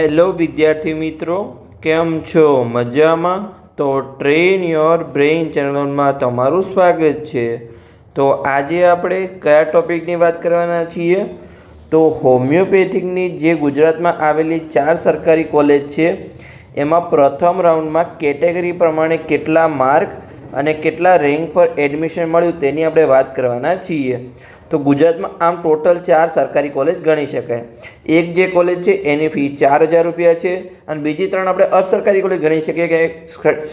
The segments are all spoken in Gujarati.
હેલો વિદ્યાર્થી મિત્રો, કેમ છો? મજામાં? તો ટ્રેન યોર બ્રેઇન ચેનલમાં તમારું સ્વાગત છે. તો આજે આપણે કયા ટોપિકની વાત કરવાના છીએ? તો હોમિયોપેથિકની જે ગુજરાતમાં આવેલી ચાર સરકારી કોલેજ છે, એમાં પ્રથમ રાઉન્ડમાં કેટેગરી પ્રમાણે કેટલા માર્ક અને કેટલા રેન્ક પર એડમિશન મળ્યું તેની આપણે વાત કરવાના છીએ. તો ગુજરાતમાં આમ ટોટલ ચાર સરકારી કોલેજ ગણી શકાય. એક જે કોલેજ છે, એની ફી ચાર હજાર રૂપિયા છે અને બીજી ત્રણ આપણે અસરકારી કોલેજ ગણી શકીએ કે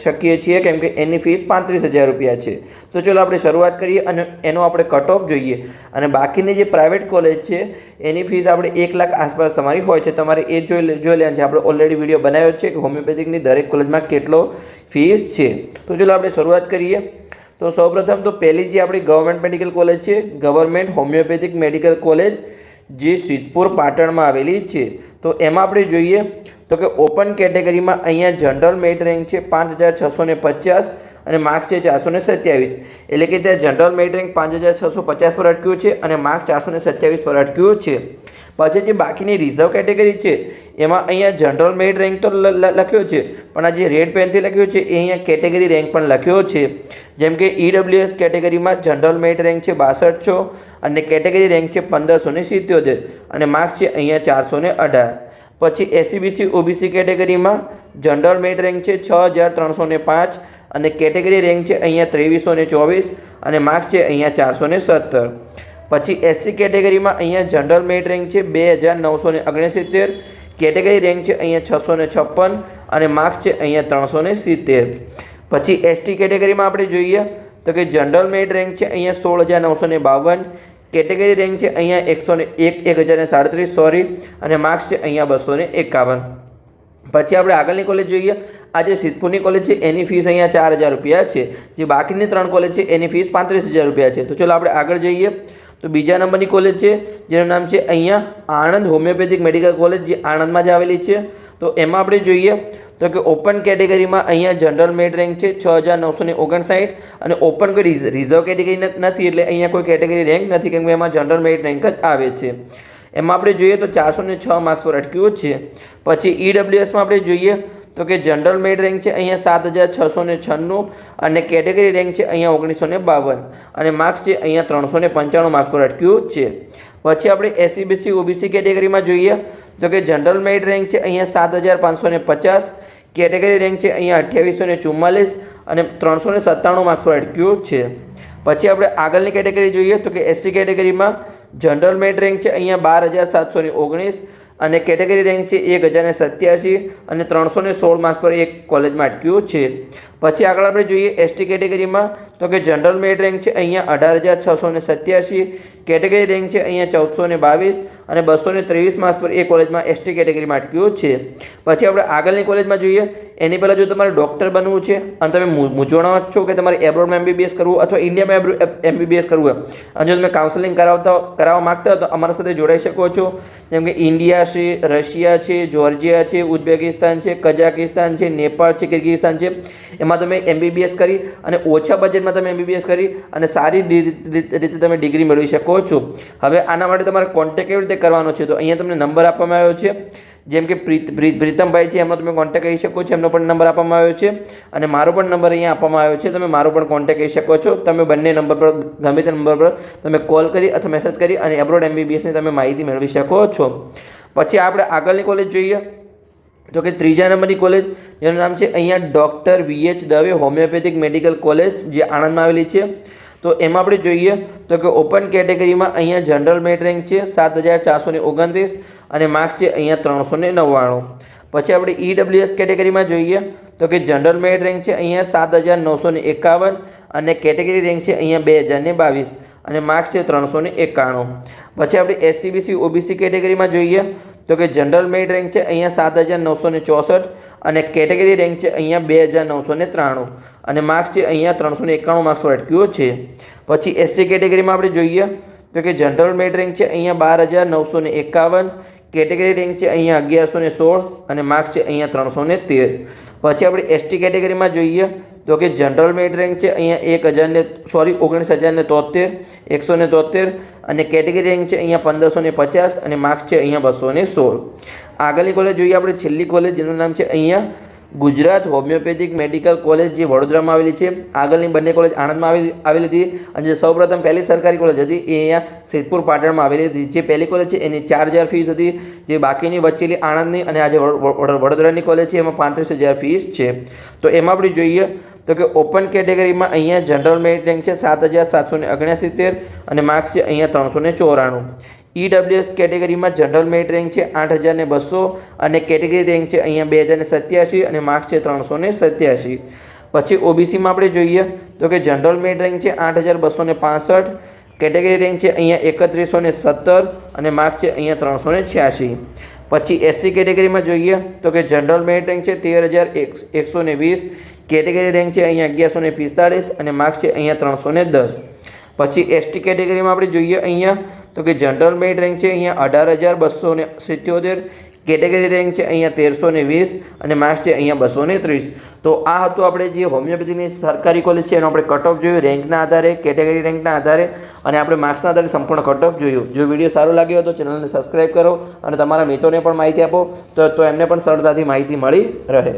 શકીએ છીએ કેમ કે એની ફીસ પાંત્રીસ હજાર રૂપિયા છે. તો ચલો આપણે શરૂઆત કરીએ અને એનો આપણે કટ ઓફ જોઈએ. અને બાકીની જે પ્રાઇવેટ કોલેજ છે, એની ફીસ આપણે એક લાખ આસપાસ તમારી હોય છે. તમારે એ જોઈ જોઈ લેવાનું છે. આપણે ઓલરેડી વીડિયો બનાવ્યો છે કે હોમિયોપેથિકની દરેક કોલેજમાં કેટલો ફીસ છે. તો ચલો આપણે શરૂઆત કરીએ. તો સૌપ્રથમ તો પહેલી જે આપણી ગવર્મેન્ટ મેડિકલ કોલેજ છે ગવર્મેન્ટ હોમિયોપેથિક મેડિકલ કોલેજ જે સિદ્ધપુર પાટણમાં આવેલી છે. તો એમાં આપણે જોઈએ તો કે ઓપન કેટેગરીમાં અહીંયા જનરલ મેરિટ રેન્ક છે પાંચ હજાર છસો ને પચાસ અને માર્ક્સ છે ચારસો ને સત્યાવીસ. એટલે કે ત્યાં જનરલ મેરિટ રેન્ક પાંચ હજાર છસો પચાસ પર અટક્યું છે અને માર્ક્સ ચારસો ને સત્યાવીસ પર અટક્યું છે. પછી જે બાકીની રિઝર્વ કેટેગરી છે, એમાં અહીંયા જનરલ મેરિટ રેન્ક તો લખ્યો છે, પણ આ જે રેડ પેનથી લખ્યું છે, એ અહીંયા કેટેગરી રેન્ક પણ લખ્યો છે. જેમ કે ઈડબ્લ્યુએસ કેટેગરીમાં જનરલ મેરિટ રેન્ક છે બાસઠ છો અને કેટેગરી રેન્ક છે પંદરસો ને સિત્યોતેર અને માર્ક્સ છે અહીંયા ચારસો ને અઢાર. પછી એસીબીસી ઓબીસી કેટેગરીમાં જનરલ મેરિટ રેન્ક છે છ હજાર ત્રણસો ને પાંચ અને કેટેગરી રેન્ક છે અહીંયા ત્રેવીસો ને ચોવીસ અને માર્ક્સ છે અહીંયા ચારસો ને સત્તર. પછી એસસી કેટેગરીમાં અહીંયા જનરલ મેરિટ રેન્ક છે બે હજાર નવસો ને ઓગણસિત્તેર, કેટેગરી રેન્ક છે અહીંયા છસો ને છપ્પન અને માર્ક્સ છે અહીંયા ત્રણસો ને સિત્તેર. પછી એસટી કેટેગરીમાં આપણે જોઈએ તો કે જનરલ મેરિટ રેન્ક છે અહીંયા સોળ હજાર નવસો ને બાવન, કેટેગરી રેન્ક છે અહીંયા એકસો ને એક એક હજાર ને સાડત્રીસ, સોરી, અને માર્ક્સ છે અહીંયા બસો ને એકાવન. પછી આપણે આગળની કોલેજ જોઈએ આ જે સિદ્ધપુરની કોલેજ છે, એની ફીસ અહીંયા ચાર હજાર રૂપિયા છે. જે બાકીની ત્રણ કોલેજ છે, એની ફીસ પાંત્રીસ હજાર રૂપિયા છે. તો ચલો આપણે આગળ જઈએ. તો બીજા નંબરની કોલેજ છે, જેનું નામ છે અહીંયા આણંદ હોમિયોપેથિક મેડિકલ કોલેજ જે આણંદમાં જ આવેલી છે. તો એમાં આપણે જોઈએ તો કે ઓપન કેટેગરીમાં અહીંયા જનરલ મેડ રેન્ક છે, છ હજાર નવસો ને ઓગણસાઠ. અને ઓપન કોઈ રિઝર્વ કેટેગરી નથી, એટલે અહીંયા કોઈ કેટેગરી રેન્ક નથી, કેમ કે એમાં જનરલ મેરિટ રેન્ક જ આવે છે. એમાં આપણે જોઈએ તો ચારસો ને છ માર્ક્સ પર અટક્યું છે. પછી ઈડબ્લ્યુએસમાં આપણે જોઈએ તો કે જનરલ મેરિટ રેન્ક છે અહીંયા સાત હજાર છસો ને છન્નું અને કેટેગરી રેન્ક છે અહીંયા ઓગણીસો ને બાવન અને માર્ક્સ છે અહીંયા ત્રણસો ને પંચાણું માર્ક્સ પર અટક્યું છે. પછી આપણે એસીબીસી ઓબીસી કેટેગરીમાં જોઈએ તો કે જનરલ મેરિટ રેન્ક છે અહીંયા સાત હજાર પાંચસો ને પચાસ કેટેગરી રેન્ક છે અહીંયા અઠ્યાવીસો ને ચુમ્માલીસ અને ત્રણસો ને સત્તાણું માર્ક્સ પર અટક્યું છે. પછી આપણે આગળની કેટેગરી જોઈએ તો કે એસસી કેટેગરીમાં જનરલ મેરિટ રેન્ક છે અહીંયા બાર હજાર સાતસો ને ઓગણીસ અને કેટેગરી રેન્ક છે એક હજારને સત્યાસી અને ત્રણસો ને સોળ માર્ક્સ પર એક કોલેજમાં અટક્યું છે. પછી આગળ આપણે જોઈએ એસટી કેટેગરીમાં તો કે જનરલ મેરિટ રેન્ક છે, અહીંયા અઢાર હજાર છસો ને સત્યાસી કેટેગરી રેન્ક છે અહીંયા ચૌદસો ને બાવીસ અને બસો ને ત્રેવીસ માર્ક્સ પર એ કોલેજમાં એસટી કેટેગરીમાં અટક્યું છે. પછી આપણે આગળની કોલેજમાં જોઈએ. એની પહેલાં જો તમારે ડૉક્ટર બનવું છે અને તમે મૂંઝવણમાં છો કે તમારે એબ્રોડમાં એમબીબીએસ કરવું અથવા ઇન્ડિયામાં એમબીબીએસ કરવું હોય અને જો તમે કાઉન્સેલિંગ કરાવતા, કરાવવા માગતા હો તો અમારા સાથે જોડાઈ શકો છો. જેમ કે ઇન્ડિયા છે, રશિયા છે, જોર્જિયા છે, ઉઝબેકિસ્તાન છે, કઝાકિસ્તાન છે, નેપાળ છે કિર્ગિસ્તાન છે. એમાં તમે એમબીબીએસ કરી અને ઓછા બજેટમાં તમે એમબીબીએસ કરી અને સારી રીતે તમે ડિગ્રી મેળવી શકો છો. હવે આના માટે તમારે કોન્ટેક્ટ કેવી રીતે કરવાનો છે? તો અહીંયા તમને નંબર આપવામાં આવ્યો છે. જેમ કે પ્રીત પ્રીતમભાઈ છે, એમનો તમે કોન્ટેક્ટ કરી શકો છો. એમનો પણ નંબર આપવામાં આવ્યો છે. અને મારો પણ નંબર અહીંયા આપવામાં આવ્યો છે. તમે મારો પણ કોન્ટેક્ટ કરી શકો છો. તમે બંને નંબર પર, ગમે તે નંબર પર તમે કોલ કરી અથવા મેસેજ કરી અને એબ્રોડ એમબીબીએસની તમે માહિતી મેળવી શકો છો. પછી આપણે આગળની કોલેજ જોઈએ. તો કે ત્રીજા નંબરની કોલેજ જેનું નામ છે અહીંયા doctor VH Dave homeopathic medical college જે આણંદમાં આવેલી છે. તો એમાં આપણે જોઈએ તો કે ઓપન કેટેગરીમાં અહીંયા જનરલ મેરિટ રેન્ક છે સાત હજાર ચારસો ને ઓગણત્રીસ અને માર્ક્સ છે અહીંયા ત્રણસો ને નવ્વાણું. પછી આપણે ઈડબ્લ્યુએસ કેટેગરીમાં જોઈએ તો કે જનરલ મેરિટ રેન્ક છે અહીંયા સાત હજાર નવસો ને એકાવન અને કેટેગરી રેન્ક છે અહીંયા બે હજાર ને બાવીસ અને માર્ક્સ છે ત્રણસો ને એકાણું. પછી આપણે એસસીબીસી ઓબીસી કેટેગરીમાં જોઈએ તો કે જનરલ મેરિટ રેન્ક છે અહીંયા સાત હજાર નવસો ને ચોસઠ અને કેટેગરી રેન્ક છે અહીંયા બે હજાર નવસો ને ત્રાણું. અને માર્ક્સ છે અહીંયા ત્રણસો ને એકાણું માર્ક્સ અટક્યો છે. પછી એસસી કેટેગરીમાં આપણે જોઈએ તો કે જનરલ મેડ રેન્ક છે અહીંયા બાર હજાર નવસો ને એકાવન, કેટેગરી રેન્ક છે અહીંયા અગિયારસો ને સોળ, અને માર્ક્સ છે અહીંયા ત્રણસો ને તેર. પછી આપણે એસટી કેટેગરીમાં જોઈએ તો કે જનરલ મેરિટ રેન્ક છે, અહીંયા એક હજારને સોરી ઓગણીસ હજારને તોતેર, એકસો ને તોતેર અને કેટેગરી રેન્ક છે અહીંયા પંદરસો ને પચાસ અને માર્ક્સ છે અહીંયા બસો ને સોળ. આગળની કોલેજ જોઈએ આપણે, છેલ્લી કોલેજ જેનું નામ છે અહીંયા ગુજરાત હોમિયોપેથિક મેડિકલ કોલેજ જે વડોદરામાં આવેલી છે. આગળની બંને કોલેજ આણંદમાં આવેલી આવેલી હતી અને જે સૌપ્રથમ પહેલી સરકારી કોલેજ હતી એ અહીંયા સિદ્ધપુર પાટણમાં આવેલી હતી. જે પહેલી કોલેજ છે એની ચાર હજાર ફીસ હતી. જે બાકીની વચ્ચેલી આણંદની અને આજે વડ- વડ- વડોદરાની કોલેજ છે એમાં પાંત્રીસ હજાર ફીસ છે. તો એમાં આપણે જોઈએ તો કે ઓપન કેટેગરીમાં અહીંયા જનરલ મેરિટ રેન્ક છે સાત હજાર સાતસો ને ઓગણસિત્તેર અને માર્ક્સ છે અહીંયા ત્રણસો ને ચોરાણું. ઈડબ્લ્યુએસ કેટેગરીમાં જનરલ મેરિટ રેન્ક છે આઠ હજાર ને બસો અને કેટેગરી રેન્ક છે અહીંયા બે હજાર ને સત્યાસી અને માર્ક્સ છે ત્રણસો ને સત્યાસી. પછી ઓબીસીમાં આપણે જોઈએ તો કે જનરલ મેરિટ રેન્ક છે આઠ હજાર બસો ને પાસઠ કેટેગરી રેન્ક છે અહીંયા એકત્રીસો ને સત્તર અને માર્ક્સ છે અહીંયા ત્રણસો ને છ્યાસી. પછી એસસી કેટેગરીમાં જોઈએ તો કે જનરલ મેરિટ રેન્ક છે તેર હજાર એકસો ને વીસ, કેટેગરી રેન્ક છે અહીંયા અગિયારસો ને પિસ્તાળીસ અને માર્ક્સ છે અહીંયા ત્રણસો ને દસ. પછી એસટી કેટેગરીમાં આપણે જોઈએ અહીંયા તો કે જનરલ મેરિટ રેન્ક છે અહીંયા અઢાર હજાર બસો ને સિત્યોતેર કેટેગરી રેન્ક છે અહીંયા તેરસો ને વીસ અને માર્ક્સ છે અહીંયા બસો ને ત્રીસ. તો આ હતું આપણે જે હોમિયોપેથીની સરકારી કોલેજ છે, એનો આપણે કટઓફ જોયું, રેન્કના આધારે, કેટેગરી રેન્કના આધારે અને આપણે માર્ક્સના આધારે સંપૂર્ણ કટઓફ જોયું. જો વીડિયો સારો લાગ્યો તો ચેનલને સબસ્ક્રાઈબ કરો અને તમારા મિત્રોને પણ માહિતી આપો તો એમને પણ સરળતાથી માહિતી મળી રહે.